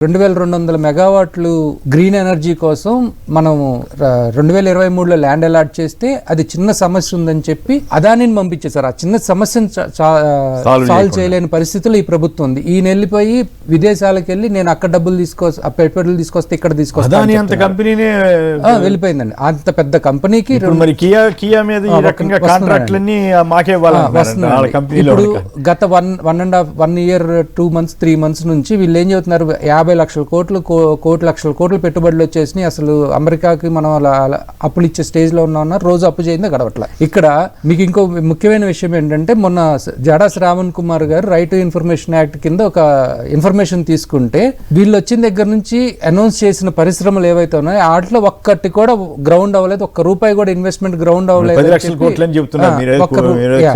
రెండు వేల రెండు వందల మెగావాట్లు గ్రీన్ ఎనర్జీ కోసం మనము రెండు వేల ఇరవై మూడులో ల్యాండ్ అలాట్ చేస్తే అది చిన్న సమస్య ఉందని చెప్పి అదానిని పంపించేశారు. ఆ చిన్న సమస్యను సాల్వ్ చేయలేని పరిస్థితుల్లో ఈ ప్రభుత్వం ఉంది. ఈయన వెళ్ళిపోయి విదేశాలకు వెళ్ళి నేను అక్కడ డబ్బులు తీసుకొ పెట్టుబడులు తీసుకొస్తే ఇక్కడ తీసుకొస్తా అదాని అని అంత చెప్తున్నారు. కంపెనీనే ఆ, వెళ్ళిపోయిందండి. అంత పెద్ద కంపెనీకి ఇప్పుడు మరి కియా మీద ఈ రకంగా. కాంట్రాక్ట్లన్నీ మాకే ఇప్పుడు గత one one and half one year two months three months నుంచి వీళ్ళు ఏం చెబుతున్నారు? యాభై లక్షల కోట్లు కోటి లక్షల కోట్లు పెట్టుబడులు వచ్చేసినాయి. అసలు అమెరికాకి మనం అలా అప్పులు ఇచ్చే స్టేజ్లో ఉన్నా రోజు అప్పు చేయిందే గడవట్ల. ఇక్కడ మీకు ఇంకో ముఖ్యమైన విషయం ఏంటంటే మొన్న జడా శ్రావణ్ కుమార్ గారు రైట్ టు ఇన్ఫర్మేషన్ యాక్ట్ కింద ఒక ఇన్ఫర్మేషన్ తీసుకుంటే వీళ్ళు వచ్చిన దగ్గర నుంచి అనౌన్స్ చేసిన పరిశ్రమలు ఏవైతే ఉన్నాయో వాటిలో ఒక్కటి కూడా గ్రౌండ్ అవ్వలేదు. ఒక్క రూపాయి కూడా ఇన్వెస్ట్మెంట్ గ్రౌండ్ అవ్వలేదు. లక్షల కోట్లు అని చెప్తున్నారు.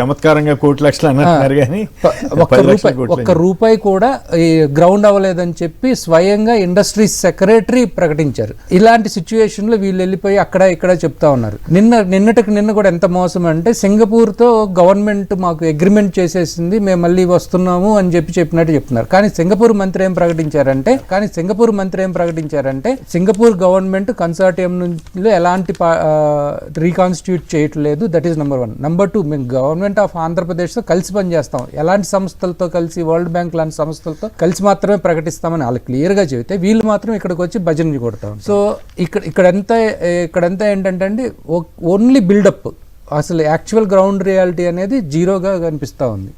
చమత్కారంగా కోటి లక్షలు అన్నారు కానీ రూపాయి ఒక్క రూపాయి కూడా ఈ గ్రౌండ్ అవ్వలేదని చెప్పి స్వయంగా ఇండస్ట్రీస్ సెక్రటరీ ప్రకటించారు. ఇలాంటి సిచ్యువేషన్లో వీళ్ళు వెళ్ళిపోయి అక్కడ ఇక్కడ చెప్తా ఉన్నారు. నిన్న నిన్నటికి నిన్న కూడా ఎంత మోసం అంటే సింగపూర్తో గవర్నమెంట్ మాకు అగ్రిమెంట్ చేసేసింది మేము మళ్ళీ వస్తున్నాము అని చెప్పి చెప్పినట్టు చెప్తున్నారు. కానీ సింగపూర్ మంత్రి ఏం ప్రకటించారంటే కానీ సింగపూర్ మంత్రి ఏం ప్రకటించారంటే సింగపూర్ గవర్నమెంట్ కన్సార్టియం నుంచి ఎలాంటి రీకాన్స్టిట్యూట్ చేయట్లేదు. That is number one number two మేము గవర్నమెంట్ ఆఫ్ ఆంధ్రప్రదేశ్తో కలిసి పనిచేస్తాం. ఎలాంటి సంస్థలతో కలిసి వరల్డ్ బ్యాంక్ లాంటి సంస్థలతో కలిసి మాత్రమే ప్రకటిస్తామని వాళ్ళు క్లియర్గా చెబితే వీళ్ళు మాత్రం ఇక్కడికి వచ్చి భజన కొడతాం సో ఇక్కడ ఇక్కడంతా ఇక్కడంతా ఏంటంటే అండి ఓన్లీ బిల్డప్. అసలు యాక్చువల్ గ్రౌండ్ రియాలిటీ అనేది జీరోగా కనిపిస్తూ ఉంది.